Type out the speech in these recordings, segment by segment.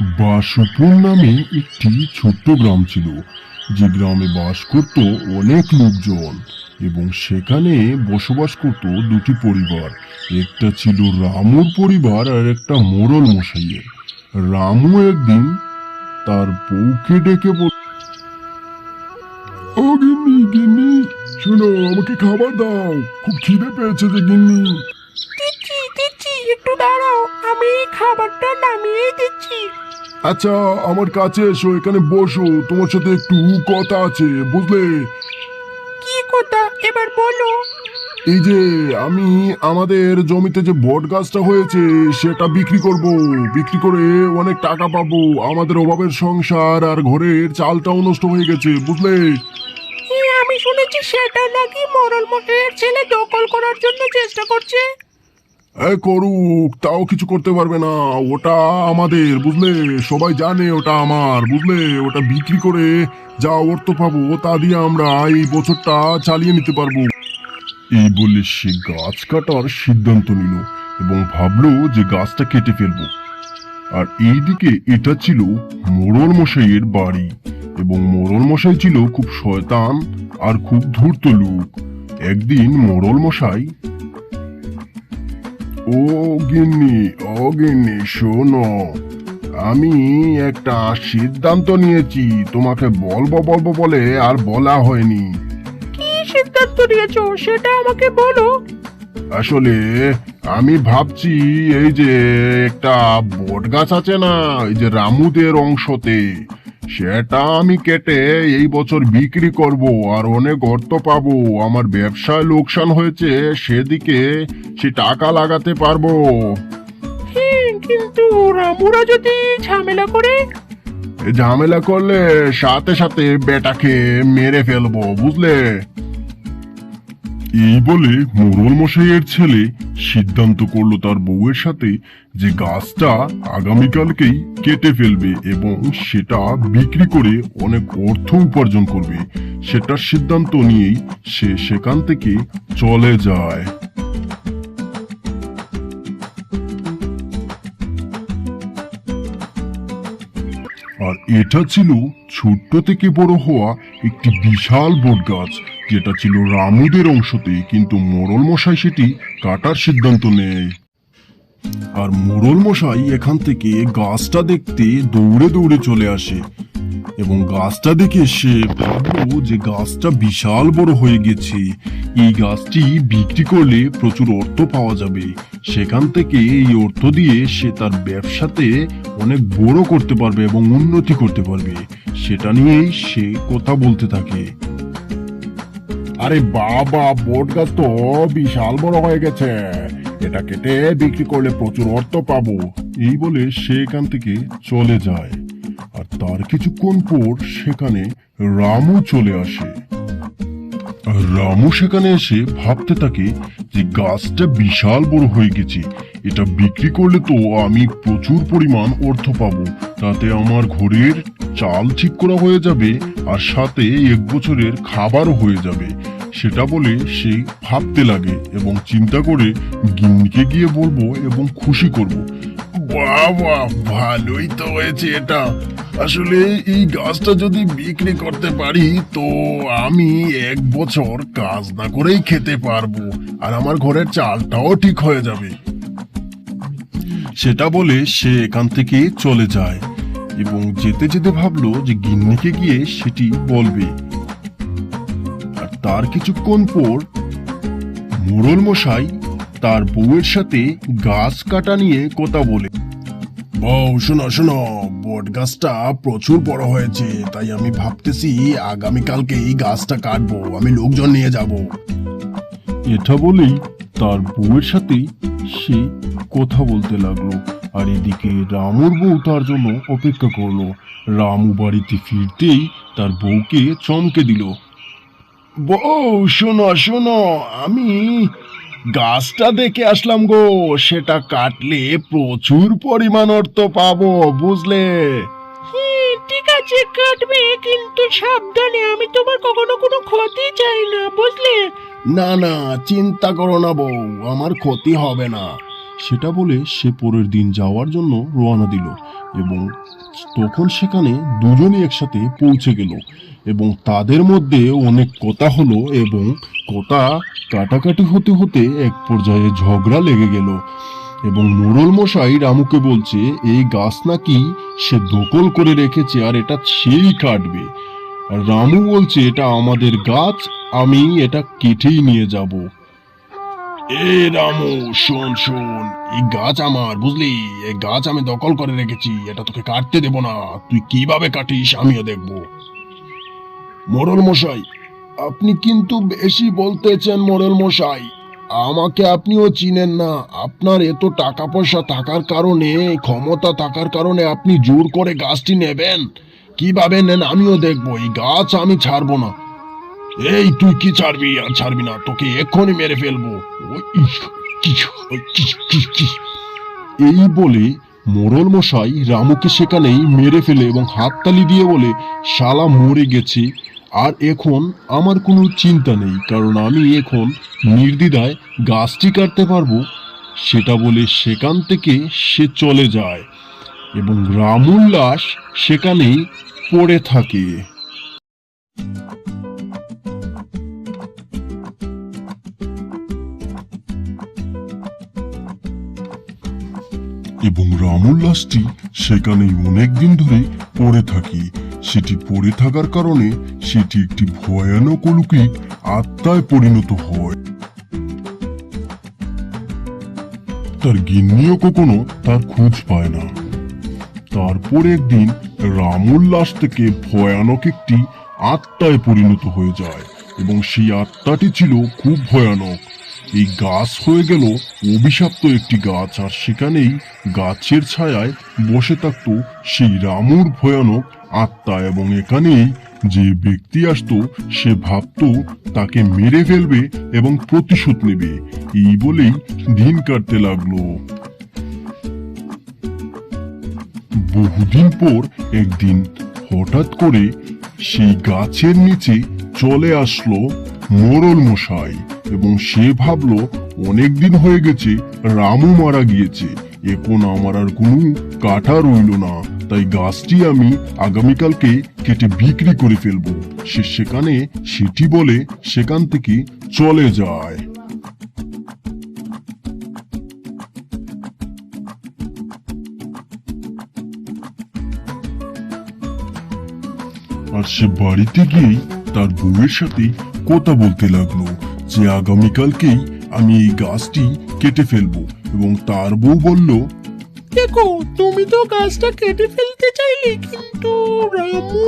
বাসুপুর নামে একটি ছোট্ট গ্রাম ছিল যে গ্রামে বাস করত অনেক লোকজন এবং সেখানে বসবাস করত দুটি পরিবার একটা ছিল রামুর পরিবার আর একটা মোড়ল মশাইয়ের। রামু একদিন তার বউকে ডেকে বল ও গিন্নি গিন্নি শোনো আমাকে খাবার দাও। খুব খিদে পেয়েছে যে গিন্নি। দিচ্ছি দিচ্ছি একটু দাঁড়াও আমি খাবারটা নামিয়ে দিচ্ছি। আচ্ছা আমার কাছে এসো এখানে বসো। তোমার সাথে একটু কথা আছে বুঝলে? কি কথা? এবার বলো। এই যে আমি আমাদের জমিতে যে বট গাছটা হয়েছে সেটা বিক্রি করব। বিক্রি করে অনেক টাকা পাবো। আমাদের অভাবের সংসার আর ঘরের চালটাও নষ্ট হয়ে গেছে বুঝলে? আমি শুনেছি সেটা নাকি মরল মশাইয়ের ছেলে দখল করার জন্য চেষ্টা করছে। করুক তাও কিছু করতে পারবে না। ওটা আমাদের, বুঝলে? সবাই জানে ওটা আমার, বুঝলে? ওটা বিক্রি করে যা অর্থ পাবো, তা দিয়ে আমরা এই বছরটা চালিয়ে নিতে পারব। এই বলে সে গাছ কাটার সিদ্ধান্ত নিল এবং ভাবলো যে গাছটা কেটে ফেলব। আর এইদিকে এটা ছিল মোড়ল মশাইয়ের বাড়ি এবং মোড়ল মশাই ছিল খুব শয়তান আর খুব ধূর্ত লোক। একদিন মোড়ল মশাই ও গিন্নি ও গিন্নি শোনো। আমি একটা সিদ্ধান্ত নিয়েছি তোমাকে বলব বলব বলে আর বলা হয়নি। কি সিদ্ধান্ত নিয়েছো? সেটা আমাকে বলো। আসলে আমি ভাবছি এই যে একটা বট গাছ আছে না এই যে রামুদের অংশতে সেটা আমি কেটে এই বছর বিক্রি করব আর অনেক অর্থ পাবো। আমার ব্যবসায় লোকসান হয়েছে সেদিকে সে টাকা লাগাতে পারব। হ্যাঁ কিন্তু রামুরা যদি ঝামেলা করে? ঝামেলা করলে সাথে সাথে বেটাকে মেরে ফেলব বুঝলে? এই বলে মোরল মশাইয়ের ছেলে সিদ্ধান্ত করল তার বউয়ের সাথে যে গাছটা আগামীকালকেই কেটে ফেলবে এবং সেটা বিক্রি করে অনেক অর্থ উপার্জন করবে। সেটার সিদ্ধান্ত নিয়েই সে সেখান থেকে চলে যায়। আর এটা ছিল ছোট্ট থেকে বড় হওয়া একটি বিশাল বট গাছ যেটা ছিল রামুদের অংশতে কিন্তু মোরল মশাই সেটি কাটার সিদ্ধান্ত নেয়। আর মোরল মশাই এখান থেকে গাছটা দেখতে দৌড়ে দৌড়ে চলে আসে। এবং গাছটা দেখে সে ভাবলো যে গাছটা বিশাল বড় হয়ে গেছে। এই গাছটি বিক্রি করলে প্রচুর অর্থ পাওয়া যাবে। সেখান থেকে এই অর্থ দিয়ে সে তার ব্যবসাতে অনেক বড় করতে পারবে এবং উন্নতি করতে পারবে। সেটা নিয়েই সে কথা বলতে থাকে। আরে বাবা বট গাছ তো বিশাল বড় হয়ে গেছে। এটা কেটে বিক্রি করলে প্রচুর অর্থ পাবো। এই বলে সে এখান থেকে চলে যায়। আর তার কিছুক্ষণ পর সেখানে রামু চলে আসে। রামু সেখানে এসে ভাবতে থাকে যে গাছটা বিশাল বড় হয়ে গেছে, এটা বিক্রি করলে তো আমি প্রচুর পরিমাণ অর্থ পাবো। তাতে আমার ঘরের চাল ঠিক করা হয়ে যাবে আর সাথে এক বছরের খাবারও হয়ে যাবে। সেটা বলে সে ভাবতে লাগে এবং চিন্তা করে গিন্নিকে গিয়ে বলব এবং খুশি করব। বাবা ভালোই তো হয়েছে এটা। আসলে এই গাছটা যদি বিক্রি করতে পারি, তো আমি এক বছর কাজ না করেই খেতে পারব, আর আমার ঘরের চালটাও ঠিক হয়ে যাবে। সেটা বলে সে এখান থেকে চলে যায় এবং যেতে যেতে ভাবলো যে গিন্নিকে গিয়ে সেটি বলবে। আর তার কিছুক্ষণ পর মোড়ল মশাই তার বউয়ের সাথে গাছ কাটা নিয়ে কথা বলে। বউ শোনো শোনো, বট গাছটা প্রচুর বড় হয়েছে, তাই আমি ভাবতেছি আগামীকালকে এই গাছটা কাটবো, আমি লোকজন নিয়ে যাব। এটা বলেই তার বউয়ের সাথে সে কথা বলতে লাগল, আর এদিকে রামুর বউ তার জন্য অপেক্ষা করল। রামু বাড়িতে ফিরতেই তার বউকে চমকে দিল, বউ, শোনো শোনো, আমি গাছটা দেখে আসলাম গো। সেটা কাটলে প্রচুর পরিমাণ অর্থ পাবো বুঝলে? হ্যাঁ ঠিক আছে কাটবে কিন্তু সাবধানে আমি তোমার কখনো কোনো ক্ষতি চাই না বুঝলে? না না চিন্তা করো না বউ আমার ক্ষতি হবে না। সেটা বলে সে পরের দিন যাওয়ার জন্য রওনা দিল এবং তখন সেখানে দুজনই একসাথে পৌঁছে গেল এবং তাদের মধ্যে অনেক কথা হলো এবং কথা কাটাকাটি হতে হতে এক পর্যায়ে ঝগড়া লেগে গেল এবং মোড়ল মশাই রামুকে বলছে, এই গাছ নাকি সে দখল করে রেখেছে আর এটা সেই কাটবে। আর রামু বলছে, এটা আমাদের গাছ, আমি এটা কেটেই নিয়ে যাব। এ রামু, শোন শোন, এই গাছ আমার, বুঝলি? এই গাছ আমি দখল করে রেখেছি, এটা তোকে কাটতে দেব না। তুই কীভাবে কাটিস, আমিও দেখব। মোড়ল মশাই, আপনি কিন্তু বেশি বলতেছেন মোড়ল মশাই। আমাকে আপনিও চিনেন না। আপনার এত টাকা পয়সা থাকার কারণে, ক্ষমতা থাকার কারণে আপনি জোর করে গাছটি নেবেন। কীভাবে নেন, আমিও দেখব। এই গাছ আমি ছাড়বো না। এই, তুই কি ছাড়বি আর ছাড়বি না? তোকে এক্ষুনি মেরে ফেলব। এই বলে মোরল মশাই রামুকে সেখানেই মেরে ফেলে এবং হাততালি দিয়ে বলে, শালা মরে গেছে। আর এখন আমার কোনো চিন্তা নেই, কারণ আমি এখন নির্দ্বিধায় গাছটি কাটতে পারব। সেটা বলে সেখান থেকে সে চলে যায় এবং রামুর সেখানেই পড়ে থাকে। এবং রামুর লাশটি সেখানেই অনেকদিন ধরে পড়ে থাকে। সেটি পড়ে থাকার কারণে সেটি একটি ভয়ানক অলৌকিক আত্মায় পরিণত হয়। তার গিন্নিও কখনো তার খোঁজ পায় না। তারপর একদিন রামুর লাশ থেকে ভয়ানক একটি আত্মায় পরিণত হয়ে যায় এবং সেই আত্মাটি ছিল খুব ভয়ানক। এই গাছ হয়ে গেল। অভিশপ্ত একটি গাছ, আর সেখানেই গাছের ছায়ায় বসে থাকতো সেই রামুর ভয়ানক আত্মা এবং এখানেই যে ব্যক্তি আসতো, সে ভাবতো তাকে মেরে ফেলবে এবং প্রতিশোধ নেবে। এই বলেই দিন কাটতে লাগল। বহুদিন পর একদিন হঠাৎ করে সেই গাছের নিচে চলে আসলো মোরল মশাই এবং সে ভাবলো অনেকদিন হয়ে গেছে, রামু মারা গিয়েছে। এখন আমার আর কোনো কাটা রইল না। তাই গাছটি আমি আগামীকালকে কেটে বিক্রি করে ফেলব। সে সেখানে সেটি বলে সেখান থেকে চলে যায়। আর সে বাড়িতে গিয়েই তার বউয়ের সাথে কথা বলতে লাগল। যে আগামীকালকেই আমি এই গাছটি কেটে ফেলব এবং তার বউ বলল দেখো তুমি তো গাছটা কেটে ফেলতে চাইলে কিন্তু রামু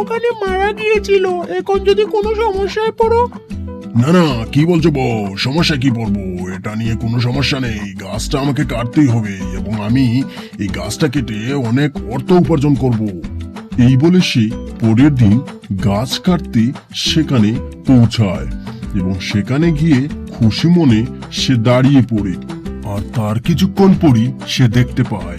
ওখানে মারা গিয়েছিল। এখন যদি কোনো সমস্যায় পড়ো? না না কি বলছো বউ? সমস্যা কি পড়ব? এটা নিয়ে কোনো সমস্যা নেই। গাছটা আমাকে কাটতেই হবে এবং আমি এই গাছটা কেটে অনেক অর্থ উপার্জন করব। এই বলে সে পরের দিন গাছ কাটতে সেখানে পৌঁছায়। এবং সেখানে গিয়ে খুশি মনে সে দাঁড়িয়ে পড়ে আর তার কিছুক্ষণ পরই সে দেখতে পায়।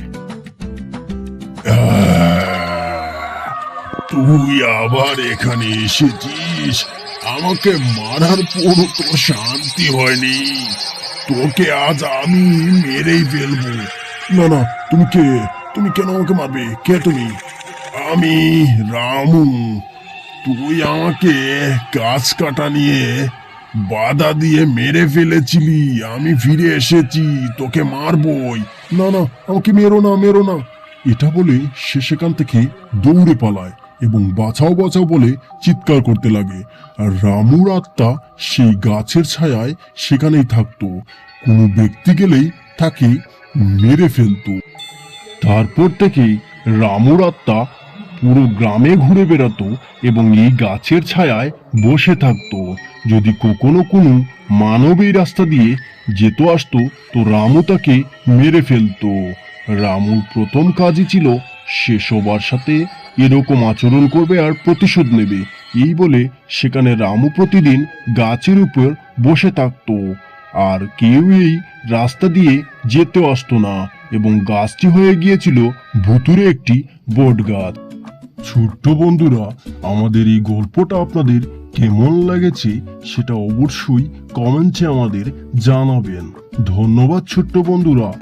তুই আবার এখানে এসেছিস? আমাকে মারার পরও তোর শান্তি হয়নি। তোকে আজ আমি মেরেই ফেলব। না না, তুমি কে? তুমি কেন আমাকে মারবে? কে তুমি? আমি রামু। তুই আমাকে গাছ কাটা নিয়ে বাধা দিয়ে মেরে ফেলেছিলি আমি ফিরে এসেছি তোকে মারবই। না না আমাকে মেরো না মেরো না। এটা বলে সে সেখান থেকে দৌড়ে পালায় এবং বাঁচাও বাঁচাও বলে চিৎকার করতে লাগে। আর রামুর আত্মা সেই গাছের ছায়ায় সেখানেই থাকতো। কোনো ব্যক্তি গেলেই তাকে মেরে ফেলতো। তারপর থেকেই রামুর আত্মা পুরো গ্রামে ঘুরে বেড়াতো এবং এই গাছের ছায়ায় বসে থাকতো। যদি কখনো কোনো মানব এই রাস্তা দিয়ে যেত আসতো, তো রামু তাকে মেরে ফেলতো। রামুর প্রথম কাজই ছিল সে সবার সাথে এরকম আচরণ করবে আর প্রতিশোধ নেবে। এই বলে সেখানে রামু প্রতিদিন গাছের উপর বসে থাকতো। আর কেউ এই রাস্তা দিয়ে যেতেও আসতো না এবং গাছটি হয়ে গিয়েছিল ভুতুরে একটি বট গাছ ছোট্ট বন্ধুরা, আমাদের এই গল্পটা আপনাদের কেমন লেগেছে সেটা অবশ্যই কমেন্টে আমাদের জানাবেন। ধন্যবাদ ছোট্ট বন্ধুরা।